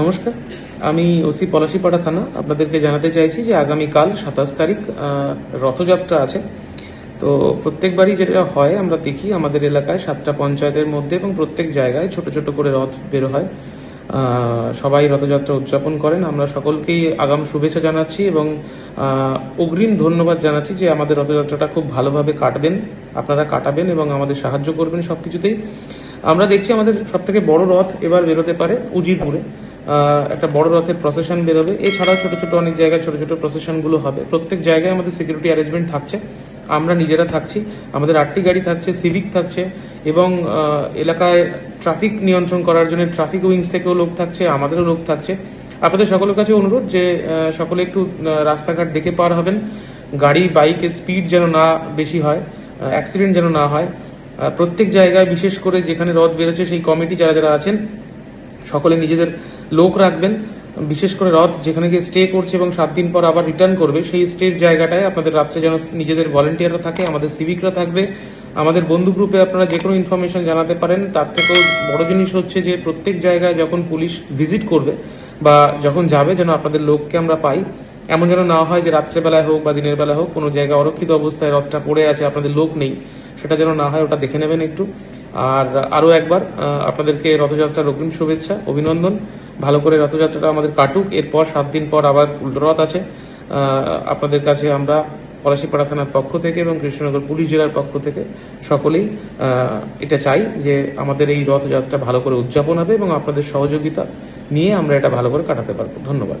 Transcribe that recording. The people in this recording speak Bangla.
নমস্কার। আমি ওসি পলাশিপাড়া থানা। আপনাদেরকে জানাতে চাইছি যে আগামীকাল সাতাশ তারিখ রথযাত্রা আছে। তো প্রত্যেকবারই যেটা হয়, আমরা দেখি আমাদের এলাকায় সাতটা পঞ্চায়েতের মধ্যে এবং প্রত্যেক জায়গায় ছোট ছোট করে রথ বের হয়। সবাই রথযাত্রা উদযাপন করেন। আমরা সকলকেই আগাম শুভেচ্ছা জানাচ্ছি এবং অগ্রিম ধন্যবাদ জানাচ্ছি যে আমাদের রথযাত্রাটা খুব ভালোভাবে কাটবেন, আপনারা কাটাবেন এবং আমাদের সাহায্য করবেন সবকিছুতেই। আমরা দেখছি আমাদের সব থেকে বড় রথ এবার বেরোতে পারে উজিরপুরে। একটা বড় রথের প্রসেশন বেরোবে। এছাড়াও ছোট ছোট অনেক জায়গায় ছোট ছোট প্রসেশনগুলো হবে। প্রত্যেক জায়গায় আমাদের সিকিউরিটি অ্যারেঞ্জমেন্ট থাকছে। আমরা নিজেরা থাকছি। আমাদের আটটি গাড়ি থাকছে সিভিক থাকছে এবং এলাকায় ট্রাফিক নিয়ন্ত্রণ করার জন্য ট্রাফিক উইংস থেকেও লোক থাকছে, আমাদেরও লোক থাকছে। আপনাদের সকলের কাছে অনুরোধ যে সকলে একটু রাস্তাঘাট দেখে পার হবেন। গাড়ি বাইকের স্পিড যেন না বেশি হয় অ্যাক্সিডেন্ট যেন না হয়। প্রত্যেক জায়গায় বিশেষ করে যেখানে রথ বেরোচ্ছে সেই কমিটি যারা যারা আছেন সকলে নিজেদের লোক রাখবেন। বিশেষ করে রথ যেখানে গিয়ে স্টে করছে এবং সাত দিন পর আবার রিটার্ন করবে, সেই স্টের জায়গাটায় আপনাদের রাত্রে যেন নিজেদের ভলেন্টিয়াররা থাকে, আমাদের সিভিকরা থাকবে। আমাদের বন্ধু গ্রুপে আপনারা যে কোনো ইনফরমেশন জানাতে পারেন। তার থেকেও বড় জিনিস হচ্ছে যে প্রত্যেক জায়গায় যখন পুলিশ ভিজিট করবে বা যখন যাবে যেন আপনাদের লোককে আমরা পাই। এমন যেন না হয় যে রাত্রেবেলায় হোক বা দিনের বেলা হোক, কোনো জায়গায় অরক্ষিত অবস্থায় রথটা পড়ে আছে, আপনাদের লোক নেই। সেটা যেন না হয়, ওটা দেখে নেবেন একটু। আর আরও একবার আপনাদেরকে রথযাত্রার অগ্রিম শুভেচ্ছা, অভিনন্দন। ভালো করে রথযাত্রাটা আমাদের কাটুক, এরপর সাত দিন পর আবার রথ আছে। আপনাদের কাছে আমরা পলাশিপাড়া থানার পক্ষ থেকে এবং কৃষ্ণনগর পুলিশ জেলার পক্ষ থেকে সকলেই এটা চাই যে আমাদের এই রথযাত্রা ভালো করে উদযাপন হবে এবং আপনাদের সহযোগিতা নিয়ে আমরা এটা ভালো করে কাটাতে পারব। ধন্যবাদ।